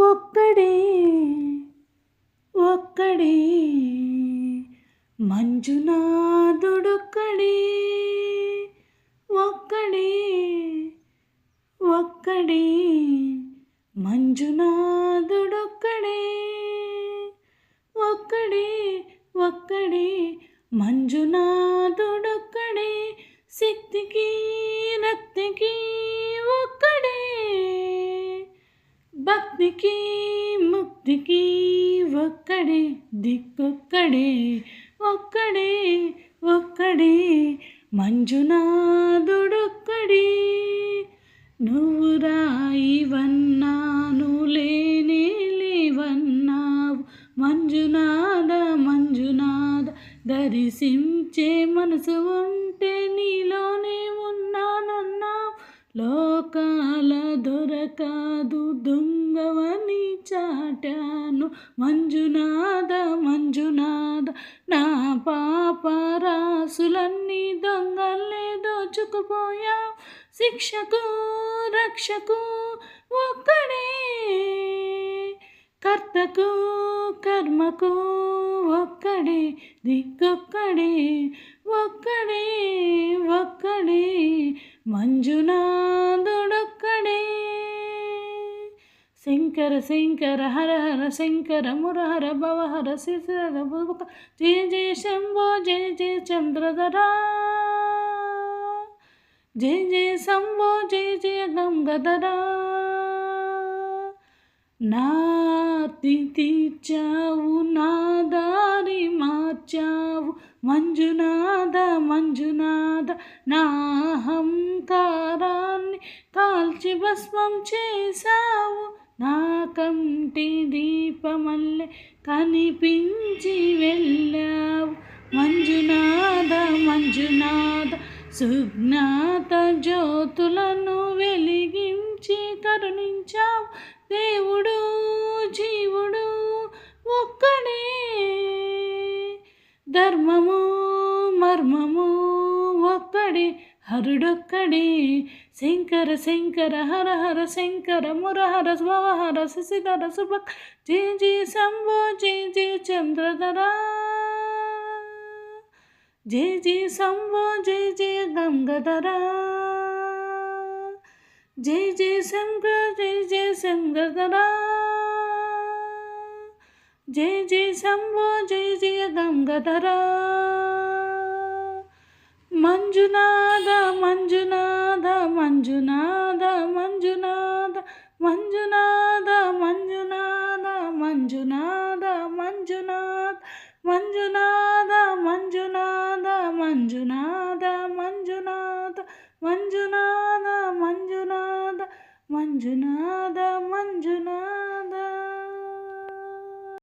ఒక్కడే ఒక్కడే మంజునాథుడొక్కడే ఒక్కడే ఒక్కడే మంజునాథుడొక్కడే ఒక్కడే ఒక్కడే మంజునాథుడొక్కడే శక్తికి ఒక్కడే దిక్కొక్కడే ఒక్కడే ఒక్కడే మంజునాథుడొక్కడే. నువ్వు రాయివన్నాను లేనే లేవన్నావు. మంజునాథ మంజునాథ దరిశించే మనసు ఉంటే నీలోనే ఉన్నాను. లోకాల దొరకాదు దొంగవని చాటాను. మంజునాథ మంజునాథ నా పాప రాసులన్నీ దొంగలే దోచుకుపోయా. శిక్షకు రక్షకు ఒక్కడే కర్తకు కర్మకు ఒక్కడే దిక్కొక్కడే ఒక్కడే ఒక్కడే మంజునాథుడొక్కడే. శంకర శంకర హర హర శంకర మురహర భవహర శిశర జయ జయ శంభో జయ జయ చంద్రధరా. జయ జయ శంభో జయ జయ గంగధరా. నా నాతి తీర్చావు నా దారి మార్చావు. మంజునాథ మంజునాథ నా అహంకారాన్ని కాల్చి భస్మం చేశావు. నా కంటి దీపమల్లె కనిపించి వెళ్ళావు. మంజునాథ మంజునాథ సుజ్ఞాత జ్యోతులను వెలిగించి కరుణించావు. దేవుడు జీ మర్మము మర్మము ఒక్కడే హరుడొక్కడే. శంకర శంకర హర హర శంకర మురహర స్వహర శశిధర సుభ జీ జీ శంభో జీ జీ చంద్రధర. జీ జీ శంభో జీ జీ గంగధర. జీ జీ శంకర జీ జీ శంకరధరా జయ జయ శంభో జయ జయ గంగధరా మంజునాథ మంజునాథ మంజునాథ మంజునాథ మంజునాథ మంజునాథ మంజునాథ మంజునాథ మంజునాథ మంజునాథ మంజునాథ మంజునాథ మంజునాథ మంజునాథ మంజునాథ మంజునాథ